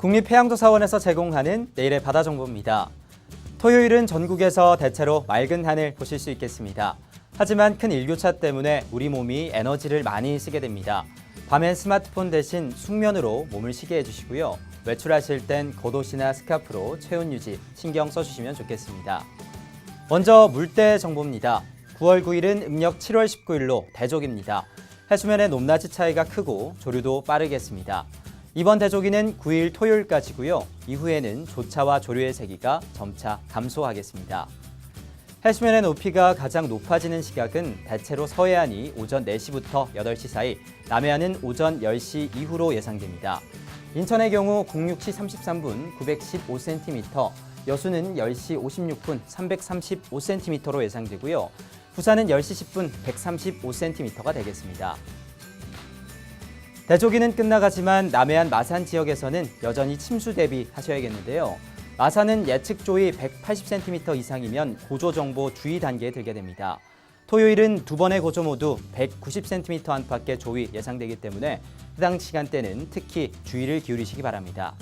국립해양조사원에서 제공하는 내일의 바다 정보입니다. 토요일은 전국에서 대체로 맑은 하늘 보실 수 있겠습니다. 하지만 큰 일교차 때문에 우리 몸이 에너지를 많이 쓰게 됩니다. 밤엔 스마트폰 대신 숙면으로 몸을 쉬게 해주시고요. 외출하실 땐 겉옷이나 스카프로 체온 유지 신경 써주시면 좋겠습니다. 먼저 물때 정보입니다. 9월 9일은 음력 7월 19일로 대족입니다. 해수면의 높낮이 차이가 크고 조류도 빠르겠습니다. 이번 대조기는 9일 토요일까지고요. 이후에는 조차와 조류의 세기가 점차 감소하겠습니다. 해수면의 높이가 가장 높아지는 시각은 대체로 서해안이 오전 4시부터 8시 사이, 남해안은 오전 10시 이후로 예상됩니다. 인천의 경우 06시 33분 915cm, 여수는 10시 56분 335cm로 예상되고요. 부산은 10시 10분 135cm가 되겠습니다. 대조기는 끝나가지만 남해안 마산 지역에서는 여전히 침수 대비하셔야겠는데요. 마산은 예측 조위 180cm 이상이면 고조 정보 주의 단계에 들게 됩니다. 토요일은 두 번의 고조 모두 190cm 안팎의 조위 예상되기 때문에 해당 시간대는 특히 주의를 기울이시기 바랍니다.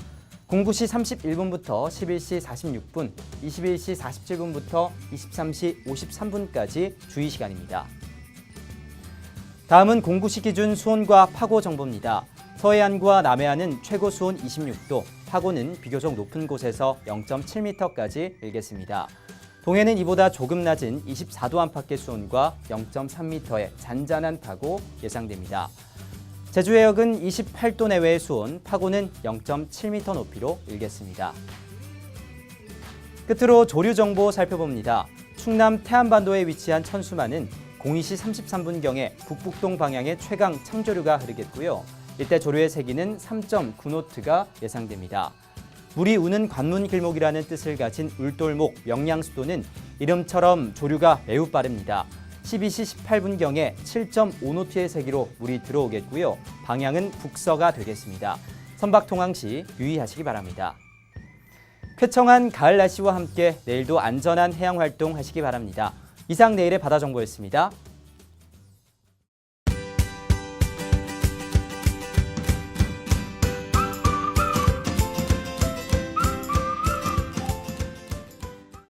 09시 31분부터 11시 46분, 21시 47분부터 23시 53분까지 주의 시간입니다. 다음은 공구시 기준 수온과 파고 정보입니다. 서해안과 남해안은 최고 수온 26도, 파고는 비교적 높은 곳에서 0.7m까지 일겠습니다. 동해는 이보다 조금 낮은 24도 안팎의 수온과 0.3m의 잔잔한 파고 예상됩니다. 제주 해역은 28도 내외의 수온, 파고는 0.7m 높이로 일겠습니다. 끝으로 조류 정보 살펴봅니다. 충남 태안반도에 위치한 천수만은 02시 33분경에 북북동 방향의 최강 창조류가 흐르겠고요. 이때 조류의 세기는 3.9노트가 예상됩니다. 물이 우는 관문 길목이라는 뜻을 가진 울돌목 명량수도는 이름처럼 조류가 매우 빠릅니다. 12시 18분경에 7.5노트의 세기로 물이 들어오겠고요. 방향은 북서가 되겠습니다. 선박 통항 시 유의하시기 바랍니다. 쾌청한 가을 날씨와 함께 내일도 안전한 해양 활동 하시기 바랍니다. 이상 내일의 바다 정보였습니다.